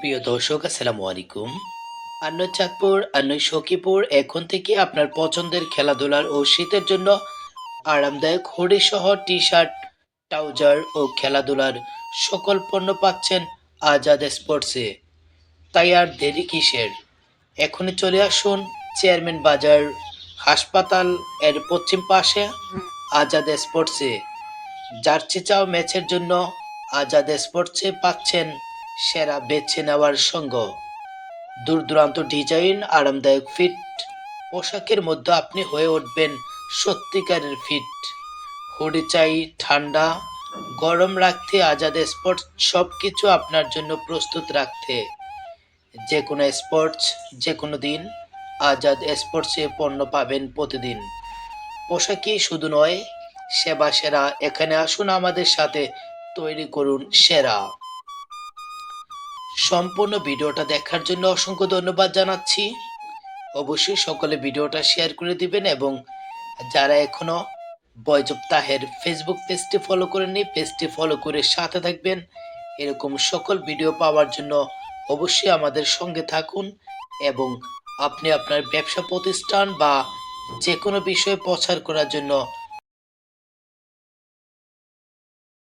প্রিয় দর্শক, আসসালামু আলাইকুম। আন্ন চাঁদপুর, আন্ন সখীপুর, এখন থেকে আপনার পছন্দের খেলাধুলার ও শীতের জন্য আরামদায়ক হুডি সহ টি শার্ট ট্রাউজার ও খেলাধুলার সকল পণ্য পাচ্ছেন আজাদ স্পোর্টসে। তাই আর দেরি কিসের? এখনই চলে আসুন চেয়ারম্যান বাজার হাসপাতাল এর পশ্চিম পাশে আজাদ স্পোর্টসে। জার্সি চাও ম্যাচের জন্য আজাদ স্পোর্টসে পাচ্ছেন সেরা বেছে নেওয়ার সঙ্গ। দূর দূরান্ত ডিজাইন আরামদায়ক ফিট। পোশাকের মধ্যে আপনি হয়ে উঠবেন সত্যিকারের ফিট। হুডি চাই, ঠান্ডা, গরম রাখতে, আজাদ স্পোর্টস সব কিছু আপনার জন্য প্রস্তুত রাখতে। যে কোনো স্পোর্টস যে কোনো দিন আজাদ স্পোর্টসে পণ্য পাবেন প্রতিদিন। পোশাকই শুধু নয় সেবা সেরা এখানে আসুন আমাদের সাথে তৈরি করুন সেরা। সম্পূর্ণ ভিডিওটা দেখার জন্য অসংখ্য ধন্যবাদ জানাচ্ছি। অবশ্যই সকলে ভিডিওটা শেয়ার করে দিবেন এবং যারা এখনও বয়জব তাহের ফেসবুক পেজটি ফলো করেননি, পেজটি ফলো করে সাথে থাকবেন। এরকম সকল ভিডিও পাওয়ার জন্য অবশ্যই আমাদের সঙ্গে থাকুন এবং আপনি আপনার ব্যবসা প্রতিষ্ঠান বা যে কোনো বিষয়ে প্রচার করার জন্য